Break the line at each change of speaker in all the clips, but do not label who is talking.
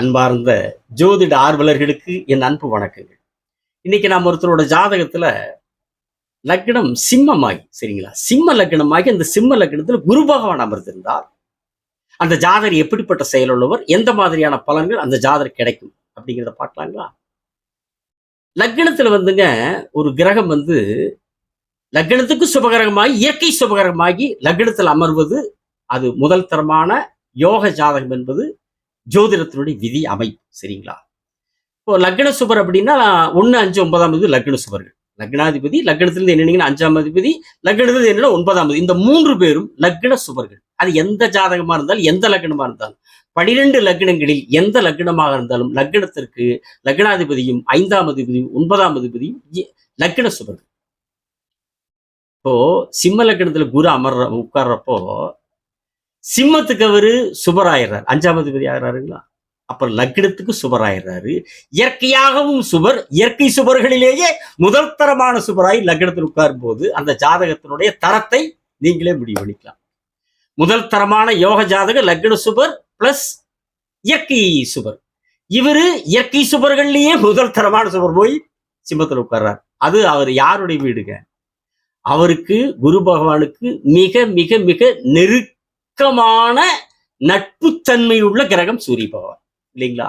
அன்பார்ந்த ஜோதிட ஆர்வலர்களுக்கு என் அன்பு வணக்கங்கள். இன்னைக்கு நாம் ஒருத்தரோட ஜாதகத்துல லக்னம் சிம்மமாகி சரிங்களா? சிம்ம லக்னமாகி அந்த சிம்ம லக்னத்துல குரு பகவான் அமர்ந்திருந்தார். அந்த ஜாதகர் எப்படிப்பட்ட செயலுள்ளவர் எந்த மாதிரியான பலன்கள் அந்த ஜாதகர் கிடைக்கும்? அப்படிங்கிறத பார்க்கலாங்களா? லக்னத்துல வந்துங்க ஒரு கிரகம் வந்து லக்னத்துக்கு சுபகிரகமாகி இயற்கை சுபகிரகமாகி லக்னத்தில் அமர்வது அது முதல் தரமான யோக ஜாதகம் என்பது ஜோதிடத்தினுடைய விதி அமைப்பு சரிங்களா? இப்போ லக்ன சுபர் அப்படின்னா ஒன்று அஞ்சு ஒன்பதாம் தேதி லக்ன சுபர்கள். லக்னாதிபதி லக்னத்திலிருந்து என்னன்னீங்கன்னா அஞ்சாம் அதிபதி லக்னத்திலிருந்து என்னன்னா ஒன்பதாம் இந்த மூன்று பேரும் லக்ன சுபர்கள். அது எந்த ஜாதகமாக இருந்தாலும் எந்த லக்னமாக இருந்தாலும் பனிரெண்டு லக்னங்களில் எந்த லக்னமாக இருந்தாலும் லக்னத்திற்கு லக்னாதிபதியும் ஐந்தாம் அதிபதியும் ஒன்பதாம் அதிபதியும் லக்ன சுபர்கள். இப்போ சிம்ம லக்னத்துல குரு அமர்ற உட்கார்றப்போ சிம்மத்துக்கு அவரு சுபராயிடுறார். அஞ்சாம் அதிபதி ஆகிறாருங்களா? அப்புறம் லக்னத்துக்கு சுபராயிடுறாரு. இயற்கையாகவும் சுபர் இயற்கை சுபர்களிலேயே முதல் தரமான சுபராய் லக்னத்தில் உட்காரும் போது அந்த ஜாதகத்தினுடைய தரத்தை நீங்களே முடிவு பண்ணிக்கலாம். முதல் தரமான யோக ஜாதக லக்ன சுபர் பிளஸ் இயற்கை சுபர். இவரு இயற்கை சுபர்கள்லயே முதல் தரமான சுபர் போய் சிம்மத்தில் உட்கார்றார். அது அவர் யாருடைய வீடுங்க? அவருக்கு குரு பகவானுக்கு மிக மிக மிக நெருக்கமான நட்புத்தன்மை உள்ள கிரகம் சூரிய பகவான். இல்லைங்களா?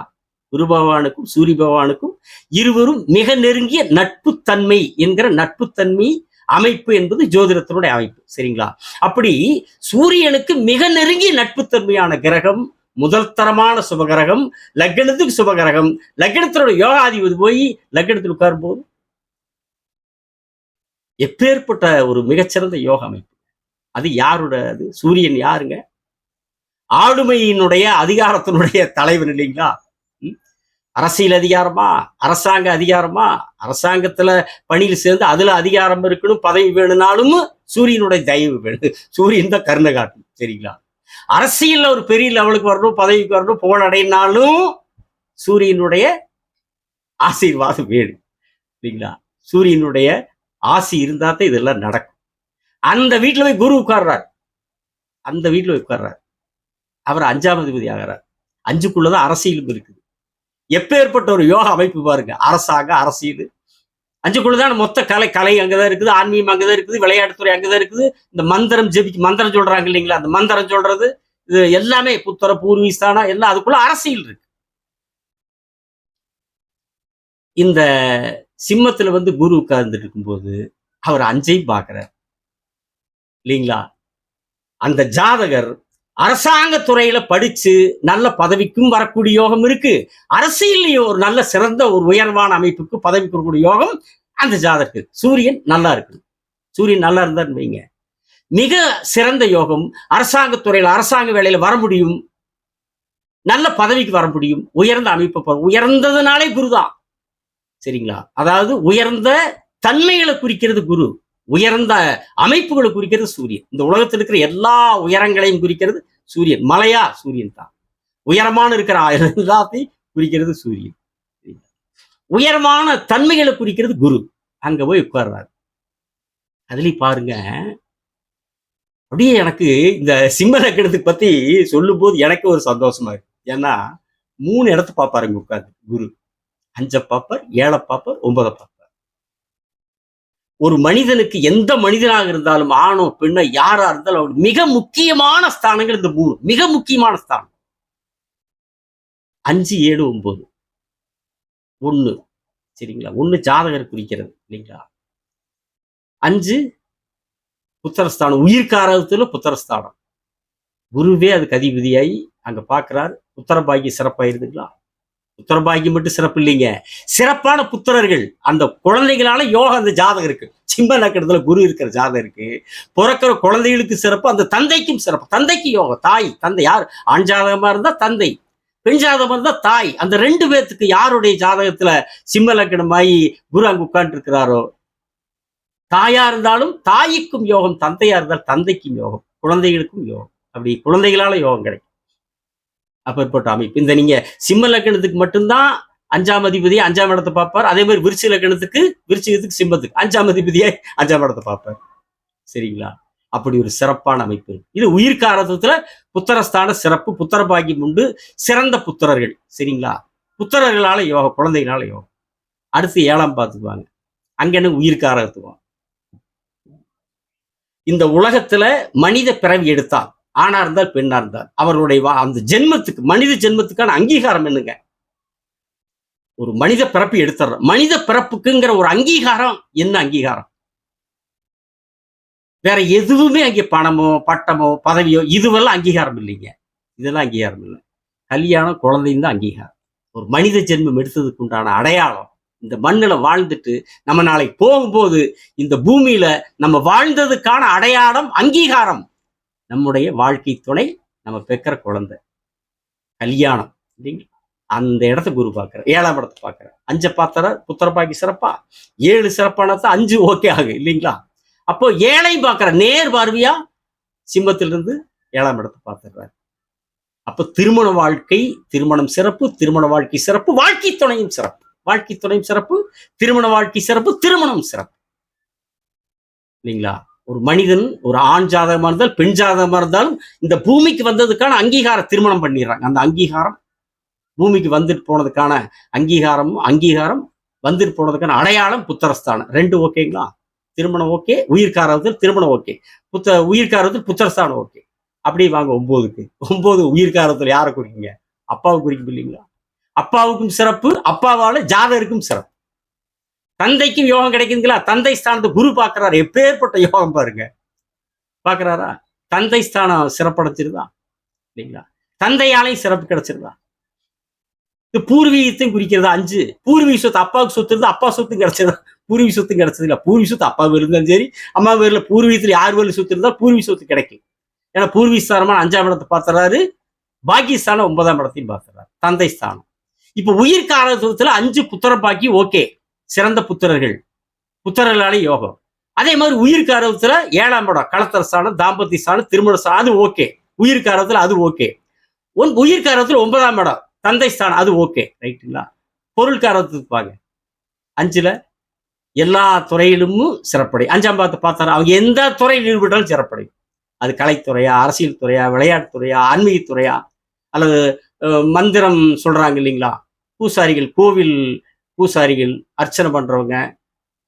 குரு பகவானுக்கும் சூரிய பகவானுக்கும் இருவரும் மிக நெருங்கிய நட்புத்தன்மை என்கிற நட்புத்தன்மை அமைப்பு என்பது ஜோதிடத்தினுடைய அமைப்பு. சரிங்களா? அப்படி சூரியனுக்கு மிக நெருங்கிய நட்புத்தன்மையான கிரகம் முதல் தரமான சுபகிரகம் லக்னத்துக்கு சுபகிரகம். லக்னத்தினுடைய யோகாதிபதி போய் லக்னத்தில் உட்காரும் போது எப்பேற்பட்ட ஒரு மிகச்சிறந்த யோக அமைப்பு. அது யாரோட அது? சூரியன் யாருங்க? ஆளுமையினுடைய அதிகாரத்தினுடைய தலைவன் இல்லைங்களா? ம்? அரசியல் அதிகாரமா? அரசாங்க அதிகாரமா? அரசாங்கத்துல பணியில் சேர்ந்து அதுல அதிகாரம் இருக்கணும் பதவி வேணும்னாலும் சூரியனுடைய தயவு வேணும். சூரியன் தான் கருணை காட்டும் சரிங்களா? அரசியல்ல ஒரு பெரிய லெவலுக்கு வரணும் பதவிக்கு வரணும் புகழடைனாலும் சூரியனுடைய ஆசீர்வாதம் வேணும் சரிங்களா சூரியனுடைய ஆசி இருந்தா தான் இதெல்லாம் நடக்கும். அந்த வீட்டில் போய் குரு உட்கார்றார். அந்த வீட்டில் போய் உட்கார்றார். அவர் அஞ்சாம் அதிபதி ஆகிறார் அஞ்சுக்குள்ளதான் அரசியலும் இருக்குது. எப்பேற்பட்ட ஒரு யோக அமைப்பு பாருங்க. அரசாங்க அரசியல். அஞ்சுக்குள்ளதான் மொத்த கலை கலை அங்கதான் இருக்குது ஆன்மீகம் அங்கதான் இருக்குது விளையாட்டுத்துறை அங்கதான் இருக்குது. இந்த மந்திரம் ஜெபி மந்திரம் சொல்றாங்க இல்லைங்களா? அந்த மந்திரம் சொல்றது இது எல்லாமே புத்தர பூர்வீஸ்தானா எல்லாம் அதுக்குள்ள அரசியல் இருக்கு. இந்த சிம்மத்துல வந்து குரு உட்கார்ந்துட்டு இருக்கும்போது அவர் அஞ்சையும் பார்க்கிறார். இல்லைங்களா? அந்த ஜாதகர் அரசாங்க துறையில படிச்சு நல்ல பதவிக்கும் வரக்கூடிய யோகம் இருக்கு. அரசியல்லையும் ஒரு நல்ல சிறந்த ஒரு உயர்வான அமைப்புக்கு பதவிக்கு வரக்கூடிய யோகம் அந்த ஜாதகருக்கு. சூரியன் நல்லா இருக்கு சூரியன் நல்லா இருந்தான்னு வைங்க. மிக சிறந்த யோகம் அரசாங்க துறையில அரசாங்க வேலையில வர முடியும். நல்ல பதவிக்கு வர முடியும். உயர்ந்த அமைப்பு உயர்ந்ததுனாலே குரு தான். சரிங்களா? அதாவது உயர்ந்த தன்மைகளை குறிக்கிறது குரு. உயர்ந்த அமைப்புகளை குறிக்கிறது சூரியன். இந்த உலகத்தில் இருக்கிற எல்லா உயரங்களையும் குறிக்கிறது சூரியன். மலையா? சூரியன் தான். உயரமான இருக்கிற எல்லாத்தையும் குறிக்கிறது சூரியன். உயரமான தன்மைகளை குறிக்கிறது குரு. அங்க போய் உட்கார்றாரு. அதுலயும் பாருங்க. அப்படியே எனக்கு இந்த சிம்ம லக்கணத்தை பத்தி சொல்லும் போது எனக்கு ஒரு சந்தோஷமா இருக்கு. ஏன்னா மூணு இடத்த பார்ப்பாருங்க உட்காந்து குரு. அஞ்ச பாப்பார் ஏழை பாப்பார் ஒன்பதை பாப்பார் ஒரு மனிதனுக்கு எந்த மனிதனாக இருந்தாலும் ஆணோ பெண்ணோ யாரா இருந்தாலும் அவர் மிக முக்கியமான ஸ்தானங்கள் இந்த மூணு. மிக முக்கியமான ஸ்தானம். அஞ்சு ஏழு ஒன்பது. ஒண்ணு. சரிங்களா? ஒண்ணு ஜாதகர் குறிக்கிறது. இல்லைங்களா? அஞ்சு புத்திரஸ்தானம். உயிர்காரகத்துல புத்திரஸ்தானம். குருவே அதுக்கு அதிபதியாகி அங்க பார்க்கிறார். புத்திரபாகிய சிறப்பாயிருதுங்களா? புத்திரபாகியம் மட்டும் சிறப்பு இல்லைங்க. சிறப்பான புத்திரர்கள் அந்த குழந்தைகளால யோகம் அந்த ஜாதகம் இருக்கு. சிம்ம நக்கடத்துல குரு இருக்கிற ஜாதகம் இருக்கு. பிறக்கிற குழந்தைகளுக்கு சிறப்பு அந்த தந்தைக்கும் சிறப்பு. தந்தைக்கு யோகம் தாய் தந்தை யார்? ஆண் ஜாதகமா இருந்தா தந்தை பெண் ஜாதகமா இருந்தா தாய். அந்த ரெண்டு பேர்த்துக்கு யாருடைய ஜாதகத்துல சிம்ம லக்கணமாயி குரு அங்க உட்கார்ந்து இருக்கிறாரோ தாயா இருந்தாலும் தாய்க்கும் யோகம் தந்தையா இருந்தால் தந்தைக்கும் யோகம் குழந்தைகளுக்கும் யோகம். அப்படி குழந்தைகளால யோகம் கிடைக்கும். அப்பேற்பட்ட அமைப்பு. இந்த நீங்க சிம்ம லக்கணத்துக்கு மட்டும்தான் அஞ்சாம் அதிபதியை அஞ்சாம் இடத்தை பார்ப்பார். அதே மாதிரி விருச்சி லக்கணத்துக்கு விருச்சிகத்துக்கு சிம்மத்துக்கு அஞ்சாம் அதிபதியை அஞ்சாம் இடத்தை பார்ப்பார். சரிங்களா? அப்படி ஒரு சிறப்பான அமைப்பு. இது உயிர்காரத்துல புத்திரஸ்தான சிறப்பு புத்திர பாக்கியம் உண்டு. சிறந்த புத்திரர்கள். சரிங்களா? புத்திரர்களால யோகம் குழந்தைகளால யோகம். அடுத்து ஏழாம் பார்த்துக்குவாங்க அங்கன்னு உயிர்காரத்துவம் இந்த உலகத்துல மனித பிறவி எடுத்தால் ஆணா இருந்தால் பெண்ணா இருந்தால். அவர்களுடைய வா- அந்த ஜென்மத்துக்கு மனித ஜென்மத்துக்கான அங்கீகாரம் என்னங்க? ஒரு மனித பிறப்பு எடுத்துடுறோம் மனித பிறப்புக்குங்கிற ஒரு அங்கீகாரம் என்ன அங்கீகாரம்? வேற எதுவுமே அங்கே பணமோ பட்டமோ பதவியோ இதுவெல்லாம் அங்கீகாரம் இல்லைங்க. இதெல்லாம் அங்கீகாரம் இல்லை. கல்யாணம் குழந்தையும் தான் அங்கீகாரம். ஒரு மனித ஜென்மம் எடுத்ததுக்கு உண்டான அடையாளம் இந்த மண்ணில் வாழ்ந்துட்டு நம்ம நாளைக்கு போகும்போது இந்த பூமியில நம்ம வாழ்ந்ததுக்கான அடையாளம் அங்கீகாரம். நம்முடைய வாழ்க்கை துணை நம்ம பெக்கிற குழந்தை. கல்யாணம் இல்லைங்களா? அந்த இடத்த குரு பார்க்கிற ஏழாம் இடத்தை பார்க்கிற அஞ்சை பார்த்தர புத்திரப்பாக்கி சிறப்பா? ஏழு சிறப்பானதான் அஞ்சு ஓகே ஆகு இல்லைங்களா? அப்போ ஏழை பார்க்குற நேர் பார்வையா? சிம்மத்திலிருந்து ஏழாம் இடத்தை பார்த்துடுறாரு. அப்போ திருமண வாழ்க்கை திருமணம் சிறப்பு திருமண வாழ்க்கை சிறப்பு வாழ்க்கை துணையும் சிறப்பு. வாழ்க்கை துணையும் சிறப்பு திருமண வாழ்க்கை சிறப்பு திருமணம் சிறப்பு. இல்லைங்களா? ஒரு மனிதன் ஒரு ஆண் ஜாதகமாக இருந்தால் பெண் ஜாதகமாக இருந்தாலும் இந்த பூமிக்கு வந்ததுக்கான அங்கீகார திருமணம் பண்ணிடுறாங்க. அந்த அங்கீகாரம் பூமிக்கு வந்துட்டு போனதுக்கான அங்கீகாரமும் அங்கீகாரம் வந்துட்டு போனதுக்கான அடையாளம் புத்தரஸ்தானம். ரெண்டு ஓகேங்களா திருமணம் ஓகே உயிர்காரத்தில் திருமணம் ஓகே புத்த உயிர்காரத்தில் புத்தரஸ்தானம் ஓகே அப்படியே வாங்க ஒம்போதுக்கு. ஒம்போது உயிர்காரத்தில் யாரை குறிக்கீங்க? அப்பாவை குறிக்கும் இல்லைங்களா? அப்பாவுக்கும் சிறப்பு அப்பாவால் ஜாதகருக்கும் சிறப்பு. தந்தைக்கும் யோகம் கிடைக்குதுங்களா? தந்தை ஸ்தானத்தை குரு பார்க்குறாரு. எப்பேற்பட்ட யோகம் பாருங்க. பார்க்குறாரா? தந்தை ஸ்தானம் சிறப்படைச்சிருதா இல்லைங்களா? தந்தையாலையும் சிறப்பு கிடைச்சிருதா? இது பூர்வீகத்தையும் குறிக்கிறதா? அஞ்சு. பூர்வீக சொத்து அப்பாவுக்கு சொத்து இருந்தா அப்பா சொத்து கிடைச்சதா? பூர்வீக சொத்தும் கிடைச்சது இல்லை பூர்வீக சொத்து அப்பா இருந்தாலும் சரி அம்மா வேறுல பூர்வீகத்துல யார் பேர்ல சொத்து இருந்தால் பூர்வீக சொத்து கிடைக்கும். ஏன்னா பூர்வீக ஸ்தானமான அஞ்சாம் இடத்தை பார்த்துறாரு. பாக்கியஸ்தானம் ஒன்பதாம் இடத்தையும் பார்த்துறாரு தந்தை ஸ்தானம். இப்போ உயிர் காலத்துல அஞ்சு புத்திர பாக்கி ஓகே. சிறந்த புத்திரர்கள். புத்திரர்களாலே யோகம். அதே மாதிரி உயிர் காரத்துல ஏழாம் படம் களத்தர ஸ்தானம் தாம்பத்திய ஸ்தானம் திருமண ஸ்தானம் அது ஓகே. உயிர் காரத்துல அது ஓகே. ஒன் உயிர் காரத்துல ஒன்பதாம் இடம் தந்தை ஸ்தானம் அது ஓகே. ரைட்டுங்களா பொருள் காரத்துக்கு பாங்க அஞ்சுல எல்லா துறையிலும் சிறப்படை. அஞ்சாம் பாத்து பார்த்தாரு அவங்க எந்த துறையில் ஈடுபட்டாலும் சிறப்படை. அது கலைத்துறையா அரசியல் துறையா விளையாட்டு துறையா அல்லது மந்திரம் சொல்றாங்க இல்லைங்களா? பூசாரிகள் கோவில் பூசாரிகள் அர்ச்சனை பண்ணுறவங்க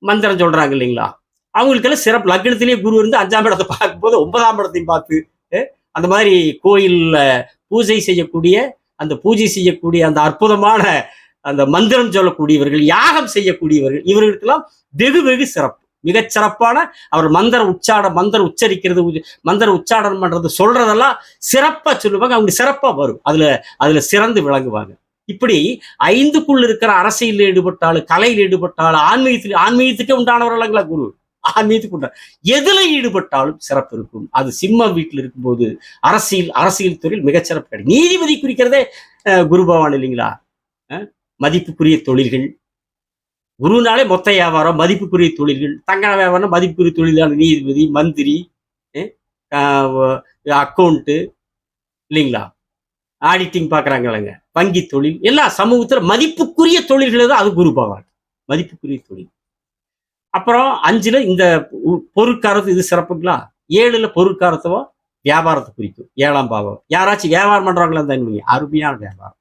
மந்திரம் சொல்கிறாங்க இல்லைங்களா? அவங்களுக்கெல்லாம் சிறப்பு. லக்னத்திலேயே குரு இருந்து அஞ்சாம் இடத்தை பார்க்கும்போது ஒன்பதாம் இடத்தையும் பார்த்து அந்த மாதிரி கோயிலில் பூஜை செய்யக்கூடிய அந்த பூஜை செய்யக்கூடிய அந்த அற்புதமான அந்த மந்திரம் சொல்லக்கூடியவர்கள் யாகம் செய்யக்கூடியவர்கள் இவர்களுக்கெல்லாம் வெகு வெகு சிறப்பு. மிகச்சிறப்பான அவர் மந்திர உச்சாட மந்திர உச்சரிக்கிறது மந்திர உச்சாடனம் பண்றது சொல்றதெல்லாம் சிறப்பா சொல்லுவாங்க. அவங்க சிறப்பா வரும். அதுல அதுல சிறந்து விளங்குவாங்க. இப்படி ஐந்துக்குள் இருக்கிற அரசியலில் ஈடுபட்டாலும் கலையில் ஈடுபட்டாலும் ஆன்மீகத்தில் ஆன்மீகத்துக்கே உண்டானவர்களாங்களா குரு? ஆன்மீகத்துக்கு உண்டான எதுல ஈடுபட்டாலும் சிறப்பு இருக்கும். அது சிம்ம வீட்டில் இருக்கும்போது அரசியல் அரசியல் துறையில் மிகச்சிறப்பு கிடைக்கும். நீதிபதி குறிக்கிறதே குரு பகவான் இல்லைங்களா? மதிப்புக்குரிய தொழில்கள். குருனாலே மொத்த வியாபாரம் மதிப்புக்குரிய தொழில்கள். தங்க வியாபாரம் மதிப்புக்குரிய தொழிலான நீதிபதி மந்திரி அக்கௌண்ட்டு இல்லைங்களா? ஆடிட்டிங் பார்க்குறாங்களங்க வங்கி தொழில் எல்லா சமூகத்தில் மதிப்புக்குரிய தொழில்களை தான் அது குரு பகவான். மதிப்புக்குரிய தொழில். அப்புறம் அஞ்சில் இந்த பொருட்காரத்து இது சிறப்புங்களா? ஏழுல பொருட்காரத்துவம் வியாபாரத்தை குறிக்கும். ஏழாம் பாவம். யாராச்சும் வியாபாரம் பண்ணுறாங்களா தான் அருமையான வியாபாரம்.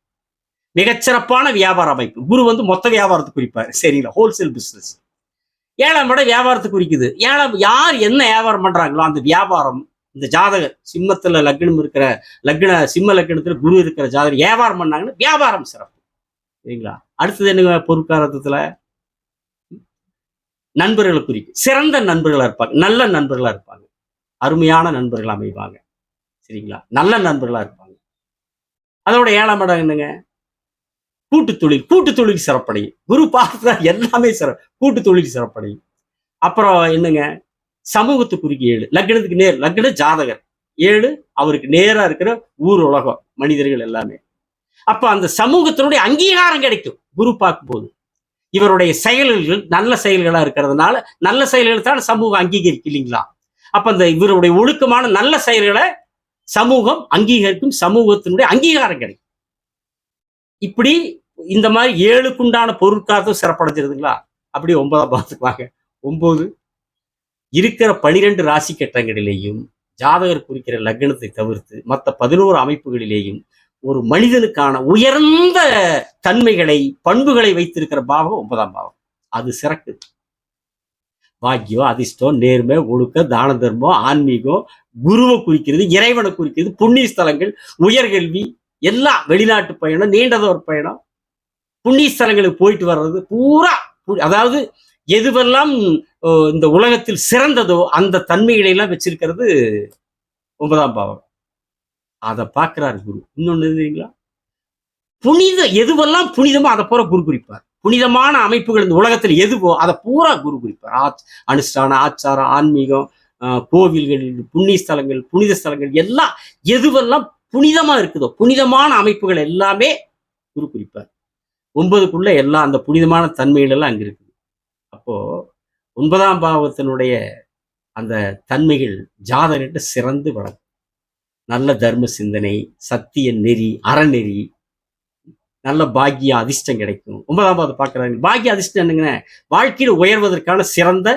மிகச்சிறப்பான வியாபார அமைப்பு. குரு வந்து மொத்த வியாபாரத்தை குறிப்பார். சரிங்களா? ஹோல்சேல் பிஸ்னஸ் ஏழாம் இடம் வியாபாரத்தை குறிக்குது. ஏழாம் யார் என்ன வியாபாரம் பண்ணுறாங்களோ அந்த வியாபாரம் இந்த ஜாதகர் சிம்மத்துல லக்னம் இருக்கிற லக்ன சிம்ம லக்னத்துல குரு இருக்கிற ஜாதகர் வியாபாரம் பண்ணாங்கன்னா வியாபாரம் சிறப்பு. சரிங்களா? அடுத்தது என்ன பொருட்காரத்துல நண்பர்களை குறிக்கும். சிறந்த நண்பர்களா இருப்பாங்க. நல்ல நண்பர்களா இருப்பாங்க. அருமையான நண்பர்கள் அமைவாங்க. சரிங்களா? நல்ல நண்பர்களா இருப்பாங்க. அதோட ஏழாம் இடம் என்னங்க? கூட்டு தொழில் கூட்டு தொழில் சிறப்படையும். குரு பார்த்தா எல்லாமே சிற கூட்டு தொழில் சிறப்படையும். அப்புறம் என்னங்க? சமூகத்து ஏழு. லக்னத்துக்கு நேர் லக்ன ஜாதகர். ஏழு அவருக்கு நேரா இருக்கிற ஊர் உலகம் மனிதர்கள் எல்லாமே. அப்ப அந்த சமூகத்தினுடைய அங்கீகாரம் கிடைக்கும். குரு பார்க்கும்போது. இவருடைய செயல்கள் நல்ல செயல்களா இருக்கிறதுனால நல்ல செயல்களை தான் சமூகம் அங்கீகரிக்கும் இல்லைங்களா? அப்ப அந்த இவருடைய ஒழுக்கமான நல்ல செயல்களை சமூகம் அங்கீகரிக்கும் சமூகத்தினுடைய அங்கீகாரம் கிடைக்கும். இப்படி இந்த மாதிரி ஏழுக்குண்டான பொருட்காரத்தும் சிறப்படைஞ்சிருதுங்களா? அப்படி ஒன்பதாம் பார்த்துக்குவாங்க ஒன்பது இருக்கிற பனிரெண்டு ராசி கட்டங்களிலேயும் ஜாதகர் குறிக்கிற லக்னத்தை தவிர்த்து மற்ற பதினோரு அமைப்புகளிலேயும் ஒரு மனிதனுக்கான உயர்ந்த தன்மைகளை பண்புகளை வைத்திருக்கிற பாவம் ஒன்பதாம் பாவம் அது சிறக்கு. பாக்கியம் அதிர்ஷ்டம் நேர்மை ஒழுக்க தான தர்மம் ஆன்மீகம் குருவை குறிக்கிறது இறைவனை குறிக்கிறது புண்ணிய ஸ்தலங்கள் உயர்கல்வி எல்லாம் வெளிநாட்டு பயணம் நீண்டதோர் பயணம் புண்ணிய ஸ்தலங்களுக்கு போயிட்டு வர்றது பூரா அதாவது எதுவெல்லாம் இந்த உலகத்தில் சிறந்ததோ அந்த தன்மைகளை எல்லாம் வச்சிருக்கிறது ஒன்பதாம் பாவம். அதை பார்க்கிறார் குரு. இன்னொன்னு தெரியுங்களா புனித எதுவெல்லாம் புனிதமோ அதை பூரா குரு குறிப்பார். புனிதமான அமைப்புகள் இந்த உலகத்தில் எதுவோ அதை பூரா குரு குறிப்பார். ஆச் அனுஷ்டான ஆச்சாரம் ஆன்மீகம் ஆஹ், கோவில்கள் புண்ணிய ஸ்தலங்கள் புனித ஸ்தலங்கள் எல்லாம் எதுவெல்லாம் புனிதமா இருக்குதோ புனிதமான அமைப்புகள் எல்லாமே குரு குறிப்பார். ஒன்பதுக்குள்ள எல்லாம் அந்த புனிதமான தன்மைகள் எல்லாம் அங்க இருக்குது அப்போ ஒன்பதாம் பாவத்தினுடைய அந்த தன்மைகள் ஜாதனிட்டு சிறந்து வளரும் நல்ல தர்ம சிந்தனை சத்திய நெறி அறநெறி நல்ல பாக்கிய அதிர்ஷ்டம் கிடைக்கும். ஒன்பதாம் பாவத்தை பார்க்குறாங்க பாக்கிய அதிர்ஷ்டம் என்னங்க? வாழ்க்கையில் உயர்வதற்கான சிறந்த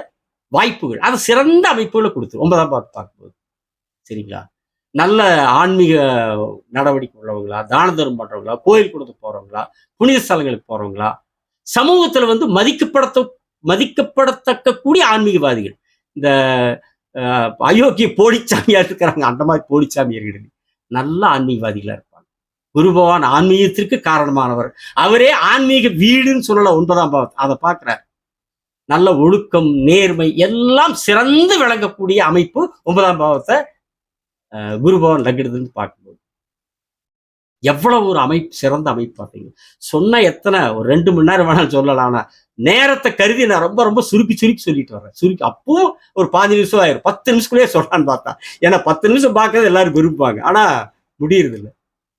வாய்ப்புகள். அது சிறந்த அமைப்புகளை கொடுத்துரும். ஒன்பதாம் பாவத்தை பார்க்கும்போது. சரிங்களா? நல்ல ஆன்மீக நடவடிக்கை உள்ளவங்களா? தான தர்மம் பண்றவங்களா? கோயில் கொடுத்து போகிறவங்களா புனித ஸ்தலங்களுக்கு போகிறவங்களா சமூகத்தில் வந்து மதிக்கப்படத்த மதிக்கப்படத்தக்க கூடிய ஆன்மீகவாதிகள். இந்த அயோக்கிய போலிச்சாமியார் இருக்கிறாங்க. அந்த மாதிரி போலிச்சாமியர்கள் நல்ல ஆன்மீகவாதிகளாக இருப்பாங்க. குரு பகவான் ஆன்மீகத்திற்கு காரணமானவர். அவரே ஆன்மீக வீடுன்னு சொல்லல ஒன்பதாம் பாவத்தை அதை பார்க்குறாரு. நல்ல ஒழுக்கம் நேர்மை எல்லாம் சிறந்து விளங்கக்கூடிய அமைப்பு ஒன்பதாம் பாவத்தை அஹ், குரு பகவான் லக்னத்துன்னு பார்க்கும்போது. எவ்வளவு ஒரு அமைப்பு சிறந்த அமைப்பு பார்த்தீங்க. சொன்ன எத்தனை ஒரு ரெண்டு மணி நேரம் வேணாலும் சொல்லலாம் ஆனா நேரத்தை கருதி நான் ரொம்ப ரொம்ப சுருக்கி சுருக்கி சொல்லிட்டு வரேன் சுருக்கி அப்பவும் ஒரு பாஞ்சு நிமிஷம் ஆயிரும். பத்து நிமிஷத்துக்குள்ளேயே சொல்லலான்னு பார்த்தா. ஏன்னா பத்து நிமிஷம் பார்க்கறது எல்லாரும் விரும்புவாங்க. ஆனா முடியறது இல்லை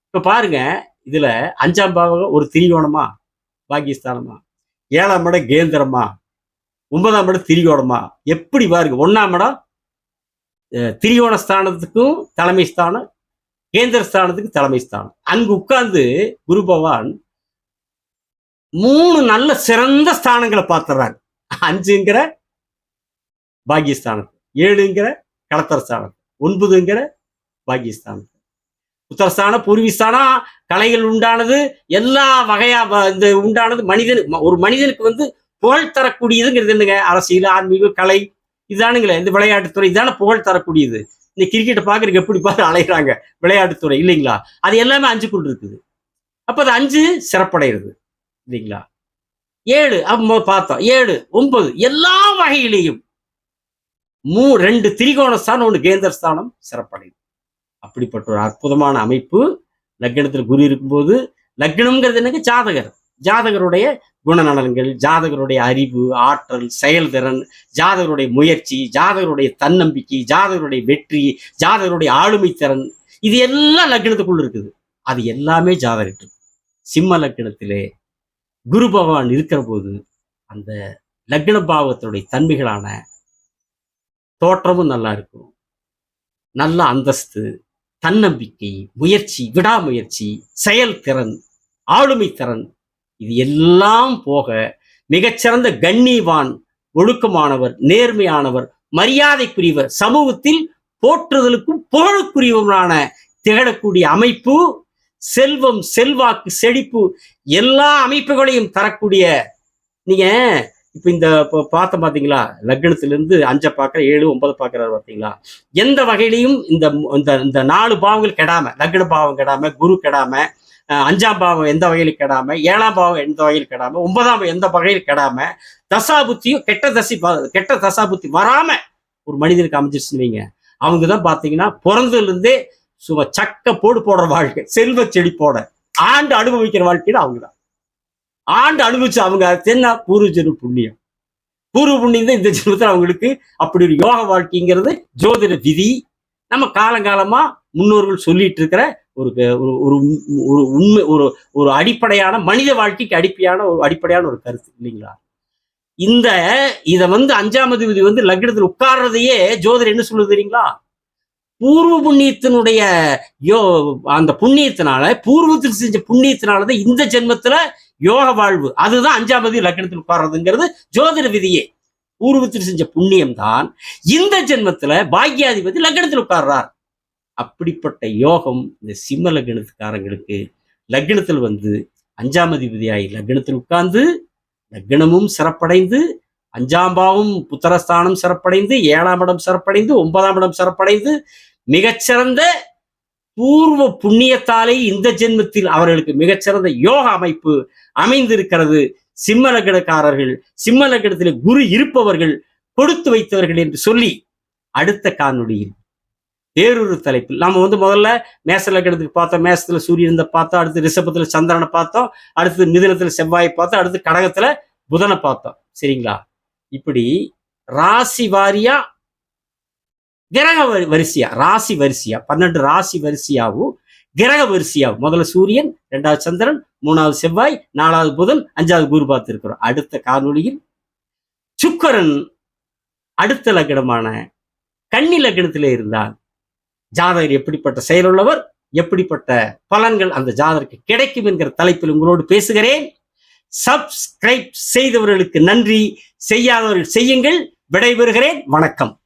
இப்ப பாருங்க இதுல அஞ்சாம் பாவகம் ஒரு திரிகோணமா? பாகிஸ்தானமா ஏழாம் இடம் கேந்திரமா? ஒன்பதாம் இடம் திரிகோணமா? எப்படி பாருங்க ஒன்னாம் இடம் திரிகோண ஸ்தானத்துக்கும் தலைமை ஸ்தானம் கேந்திர ஸ்தானத்துக்கு தலைமை ஸ்தானம். அங்கு உட்கார்ந்து குரு பகவான் மூணு நல்ல சிறந்த ஸ்தானங்களை பார்த்துறாங்க. அஞ்சுங்கிற பாகியஸ்தானத்தை ஏழுங்கிற கடத்தர ஸ்தானத்தை ஒன்பதுங்கிற பாகியஸ்தானத்தை உத்தரஸ்தானம் பூர்விஸ்தானம் கலைகள் உண்டானது எல்லா வகையா வ- இந்த உண்டானது மனிதன் ம- ஒரு மனிதனுக்கு வந்து புகழ் தரக்கூடியதுங்கிறது என்னங்க? அரசியல் ஆன்மீகம் கலை இதுதானுங்களே இந்த விளையாட்டுத்துறை இதான புகழ் தரக்கூடியது. இந்த கிரிக்கெட்டை பார்க்கறதுக்கு எப்படி பார்த்து அலைகிறாங்க விளையாட்டுத்துறை இல்லைங்களா? அது எல்லாமே அஞ்சுக்குள் இருக்குது. அப்போ அது அஞ்சு சிறப்படைகிறது. இல்லைங்களா ஏழு அப்போ பார்த்தோம். ஏழு ஒன்பது எல்லா வகையிலையும் மூ ரெண்டு திரிகோண ஸ்தானம் ஒன்று கேந்திர ஸ்தானம் சிறப்படையும். அப்படிப்பட்ட ஒரு அற்புதமான அமைப்பு. லக்னத்தில் குரு இருக்கும்போது லக்னம்ங்கிறது என்னங்க? ஜாதகர். ஜாதகருடைய குணநலன்கள் ஜாதகருடைய அறிவு ஆற்றல் செயல்திறன் ஜாதகருடைய முயற்சி ஜாதகருடைய தன்னம்பிக்கை ஜாதகருடைய வெற்றி ஜாதகருடைய ஆளுமை திறன் இது எல்லாம் லக்னத்துக்குள்ள இருக்குது. அது எல்லாமே ஜாதகத்து சிம்ம லக்னத்திலே குரு பகவான் இருக்கிற போது அந்த லக்ன பாவத்தினுடைய தன்மைகளான தோற்றமும் நல்லா இருக்கும். நல்ல அந்தஸ்து தன்னம்பிக்கை முயற்சி விடாமுயற்சி செயல்திறன் ஆளுமை திறன் இது எல்லாம் போக மிகச்சிறந்த கண்ணிவான் ஒழுக்கமானவர் நேர்மையானவர் மரியாதைக்குரியவர் சமூகத்தில் போற்றுதலுக்கும் புகழுக்குரியவரான திகழக்கூடிய அமைப்பு செல்வம் செல்வாக்கு செழிப்பு எல்லா அமைப்புகளையும் தரக்கூடிய நீங்க இப்ப இந்த இப்ப பார்த்தோம் பாத்தீங்களா? லக்னத்திலிருந்து அஞ்சை பார்க்கற ஏழு ஒன்பது பார்க்கறாரு பாத்தீங்களா? எந்த வகையிலையும் இந்த இந்த இந்த நாலு பாவங்கள் கெடாம லக்ன பாவம் கெடாம குரு கெடாம அஞ்சாம் பாவம் எந்த வகையில் கெடாம ஏழாம் பாவம் எந்த வகையில் கெடாம ஒன்பதாம் எந்த வகையில் கெடாம தசாபுத்தியும் கெட்ட தசி கெட்ட தசாபுத்தி வராம ஒரு மனிதனுக்கு அமைஞ்சிருச்சுன்னு அவங்க தான் பாத்தீங்கன்னா பிறந்ததுல இருந்தே சும்மா சக்க போடு போடுற வாழ்க்கை செல்வ செழிப்போட ஆண்டு அனுபவிக்கிற வாழ்க்கையில அவங்க தான் ஆண்டு அனுபவிச்சு அவங்க தென்ன பூர்வ ஜென்ம புண்ணியம். பூர்வ புண்ணியம் தான் இந்த ஜென்மத்தில் அவங்களுக்கு அப்படி ஒரு யோக வாழ்க்கைங்கிறது ஜோதிட விதி. நம்ம காலங்காலமா முன்னோர்கள் சொல்லிட்டு இருக்கிற ஒரு ஒரு ஒரு உண்மை ஒரு ஒரு அடிப்படையான மனித வாழ்க்கைக்கு அடிப்படையான ஒரு அடிப்படையான ஒரு கருத்து இல்லைங்களா? இந்த இத வந்து அஞ்சாம் அதிபதி வந்து லக்னத்தில் உட்கார்றதையே ஜோதிடர் என்ன சொல்லுது தெரியுங்களா? பூர்வ புண்ணியத்தினுடைய யோ அந்த புண்ணியத்தினால பூர்வத்தில் செஞ்ச புண்ணியத்தினால தான் இந்த ஜென்மத்துல யோக வாழ்வு. அதுதான் அஞ்சாம் அதிபதி லக்னத்தில் உட்கார்றதுங்கிறது ஜோதிட விதியே. பூர்வத்தில் செஞ்ச புண்ணியம் தான் இந்த ஜென்மத்துல பாக்யாதிபதி லக்னத்தில் உட்கார்றார். அப்படிப்பட்ட யோகம் இந்த சிம்ம லக்னத்துக்காரங்களுக்கு லக்னத்தில் வந்து அஞ்சாம் அதிபதியாகி லக்னத்தில் உட்கார்ந்து லக்னமும் சிறப்படைந்து அஞ்சாம் பாவம் புத்திரஸ்தானம் சிறப்படைந்து ஏழாம் இடம் சிறப்படைந்து ஒன்பதாம் இடம் சிறப்படைந்து மிகச்சிறந்த பூர்வ புண்ணியத்தாலே இந்த ஜென்மத்தில் அவர்களுக்கு மிகச்சிறந்த யோக அமைப்பு அமைந்திருக்கிறது. சிம்ம லக்னக்காரர்கள் சிம்ம லக்னத்தில் குரு இருப்பவர்கள் கொடுத்து வைத்தவர்கள் என்று சொல்லி அடுத்த காணொலியில் வேறொரு தலைப்பில் நாம வந்து முதல்ல மேச லக்னத்துக்கு பார்த்தோம். மேசத்துல சூரியனை பார்த்தோம். அடுத்து ரிஷபத்துல சந்திரனை பார்த்தோம். அடுத்து மிதனத்துல செவ்வாயை பார்த்தோம். அடுத்து கடகத்துல புதனை பார்த்தோம். சரிங்களா? இப்படி ராசி வாரியா கிரக வரிசையா ராசி வரிசையா பன்னெண்டு ராசி வரிசையாவும் கிரக வரிசையாவும். முதல்ல சூரியன் ரெண்டாவது சந்திரன் மூணாவது செவ்வாய் நாலாவது புதன் அஞ்சாவது குரு பார்த்துருக்கிறோம். அடுத்த காணொளியில் சுக்கரன் அடுத்த லக்னமான கன்னி லக்னத்திலே இருந்தால் ஜாதகர் எப்படிப்பட்ட செயலுள்ளவர் எப்படிப்பட்ட பலன்கள் அந்த ஜாதகருக்கு கிடைக்கும் என்கிற தலைப்பில் உங்களோடு பேசுகிறேன். சப்ஸ்கிரைப் செய்தவர்களுக்கு நன்றி. செய்யாதவர்கள் செய்யுங்கள். விடைபெறுகிறேன். வணக்கம்.